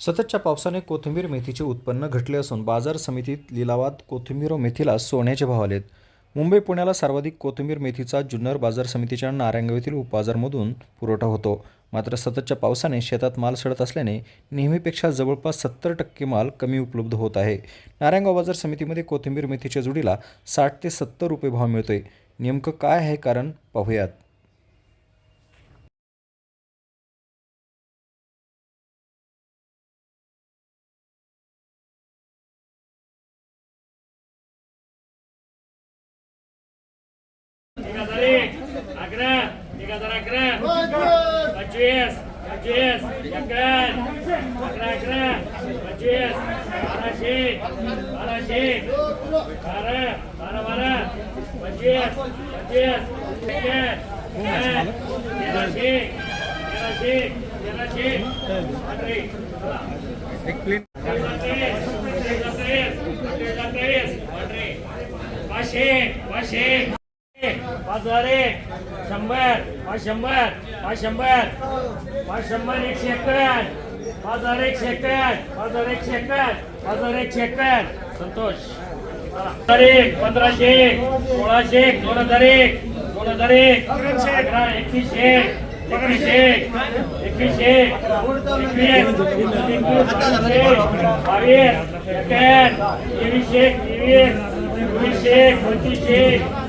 सततच्या पावसाने कोथिंबीर मेथीचे उत्पन्न घटले असून बाजार समितीत लिलावात कोथिंबीर व मेथीला सोन्याचे भाव आलेत. मुंबई पुण्याला सर्वाधिक कोथिंबीर मेथीचा जुन्नर बाजार समितीच्या नारायणगावीतील उपबाजारमधून पुरवठा होतो. मात्र सततच्या पावसाने शेतात माल सडत असल्याने नेहमीपेक्षा जवळपास सत्तर टक्के माल कमी उपलब्ध होत आहे. नारायणगाव बाजार समितीमध्ये कोथिंबीर मेथीच्या जुडीला साठ ते सत्तर रुपये भाव मिळतोय. नेमकं काय आहे कारण पाहूयात. अकरा एक हजार अकरा पंचवीस पंचवीस एकावन्न अकरा अकरा पंचवीस बाराशे बाराशे बारा बारा बारा पंचवीस पंचवीस तेराशे तेराशे तेराशे अठरे पाचशे पाचशे पाच हजार एक शंभर पाच शंभर पाच शंभर पाच शंभर एकशे एकावन्न पाच हजार एकशे एकावन्न पाच हजार एकशे एकावन्न पाच हजार एकशे एकावन्न संतोष. हजार एक पंधराशे एक सोळाशे एक दोन हजार एक दोन हजार एक अकरा एकवीसशे एकवीसशे एकवीसशे एकवीस बावीस एकावन्न तेवीसशे तेवीस चोवीसशे पंचवीसशे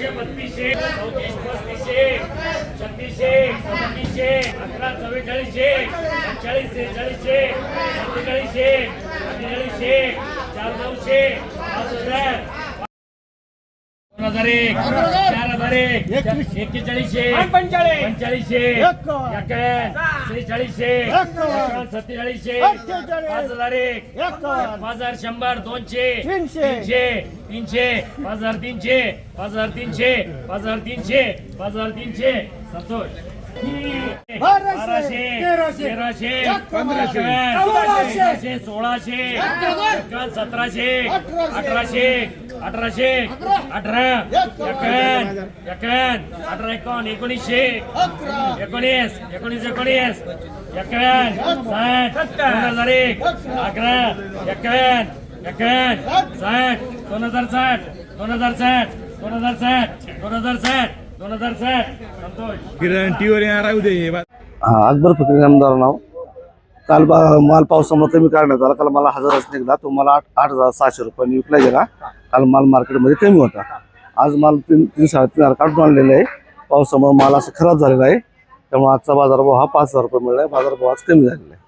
एकावन्न चोवीसशे चोवीसशे चोवीसशे बत्तीसशे चौतीस पस्तीसशे छत्तीसशे सदतीसशे अकरा चव्वेचाळीसशे चाळीस सेहेचाळीसशे सत्तेचाळीसशे अठ्ठेचाळीसशे चार नऊशे पाच हजार दोन हजार एक चार हजार एक एक्केचाळीसशे पंचाळीसशे सेहेचाळीसशे एकावन्न. सत्तेचाळीसशे पाच हजार एक पाच हजार शंभर दोनशे तीनशे. तीनशे पाच हजार तीनशे पाच हजार तीनशे पाच हजार तीनशे पाच हजार तीनशे. संतोष. बाराशे तेराशे पंधराशे सोळाशे सोळाशे सतराशे अठराशे अठराशे अठरा. एकावन्न एकावन्न अठरा एकावन्न एकोणीसशे. एकोणीस एकोणीस एकोणीस. एकावन्न साठ दोन हजार एक. अकरा. एकावन्न एकावन्न साठ. दोन हजार साठ दोन हजार साठ दोन हजार साठ दोन हजार साठ दोन हजार साठ. संतोष. येणार आहे उद्या अकबर फकीर आमदार नाव. काल माल पावसामुळे कमी काढण्यात आला. काल मला हजारच निघाला. तो मला आठ आठ हजार सहाशे रुपयांनी विकला गेला. काल माल मार्केटमध्ये कमी होता. आज माल तीन तीन साडेतीन हजार काढून आणलेला आहे. पावसामुळे माल असं खराब झालेला आहे. त्यामुळे आजचा बाजारभाव हा पाच हजार रुपये मिळाला आहे. बाजारभाव आज कमी झालेला आहे.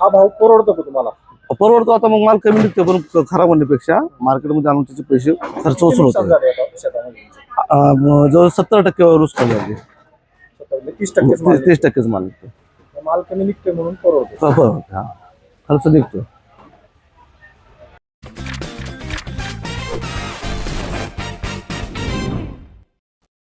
हा भाव परवडतो का तुम्हाला? परवडतो. आता मग माल कमी निघतो पण खराब होण्यापेक्षा मार्केटमध्ये आणून त्याचे पैसे खर्च वसूल होतो जवळ सत्तर टक्के नुकसान झाले. तीस टक्केच माल तीस टक्केच माल निघतो. निघतो. माल कमी निघतोय म्हणून परवडतो. हा, बरोबर हा खर्च निघतो